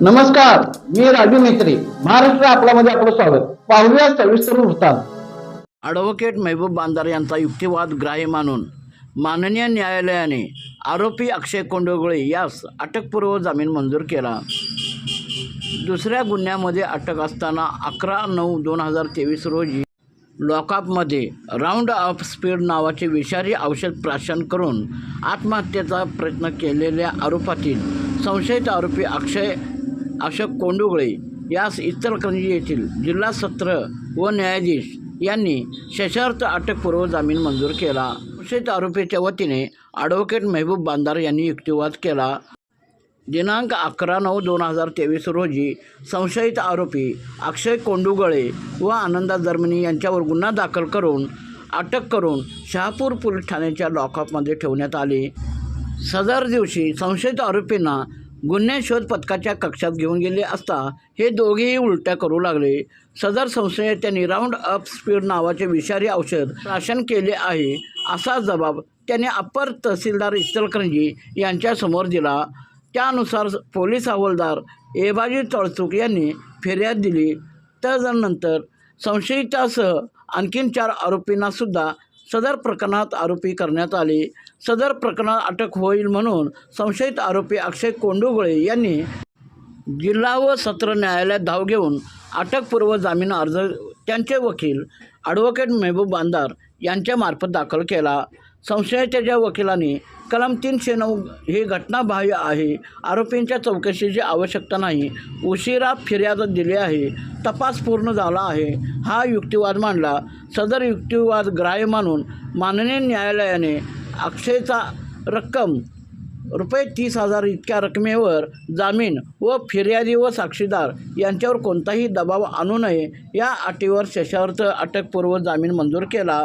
नमस्कार मी राजू मेत्री महाराष्ट्र आपल्यामध्ये आपलं स्वागत. पाहूया सविस्तर वृत्तांत. ॲडव्होकेट महबूब बांदार यांचा युक्तिवाद ग्राह्य मानून माननीय न्यायालयाने आरोपी अक्षय कोंडगुळे यास अटकपूर्व जामीन मंजूर केला. दुसऱ्या गुन्ह्यामध्ये अटक असताना अकरा नऊ दोन हजार तेवीस रोजी लॉकअपमध्ये राऊंड ऑफ स्पीड नावाचे विषारी औषध प्राशन करून आत्महत्येचा प्रयत्न केलेल्या आरोपातील संशयित आरोपी अक्षय अशोक कोंडुगळे यास इचलकरंजी येथील जिल्हा सत्र व न्यायाधीश यांनी शशार्थ अटकपूर्व जामीन मंजूर केला. संशयित आरोपीच्या वतीने ॲडव्होकेट मेहबूब बांदार यांनी युक्तिवाद केला. दिनांक अकरा नऊ दोन हजार तेवीस रोजी संशयित आरोपी अक्षय कोंडुगळे व आनंदा जर्मनी यांच्यावर गुन्हा दाखल करून अटक करून शहापूर पोलीस ठाण्याच्या लॉकअपमध्ये ठेवण्यात आले. सदर दिवशी संशयित आरोपींना गुन्हे शोध पथकाच्या कक्षात घेऊन गेले असता हे दोघेही उलट्या करू लागले. सदर संशयितांनी राऊंड अप स्पीड नावाचे विषारी औषध राशन केले आहे असा जबाब त्याने अप्पर तहसीलदार इचलकरंजी यांच्यासमोर दिला. त्यानुसार पोलीस हवालदार एबाजी तळचूक यांनी फिर्याद दिली. त्यानंतर संशयितासह आणखीन चार आरोपींनासुद्धा सदर प्रकरणात आरोपी करण्यात आले. सदर प्रकरणात अटक होईल म्हणून संशयित आरोपी अक्षय कोंडुगळे यांनी जिल्हा व सत्र न्यायालयात धाव घेऊन अटकपूर्व जामीन अर्ज त्यांचे वकील ॲडव्होकेट मेहबूब बांदार यांच्यामार्फत दाखल केला. संशयाच्या ज्या वकिलाने कलम तीनशे नऊ ही घटनाबाह्य आहे आरोपींच्या चौकशीची आवश्यकता नाही उशिरा फिर्याद दिली आहे तपास पूर्ण झाला आहे हा युक्तिवाद मांडला. सदर युक्तिवाद ग्राह्य मानून माननीय न्यायालयाने अक्षयचा रक्कम रुपये तीस हजार इतक्या रकमेवर जामीन व फिर्यादी व साक्षीदार यांच्यावर कोणताही दबाव आणू नये या अटीवर शशार्थ अटकपूर्व जामीन मंजूर केला.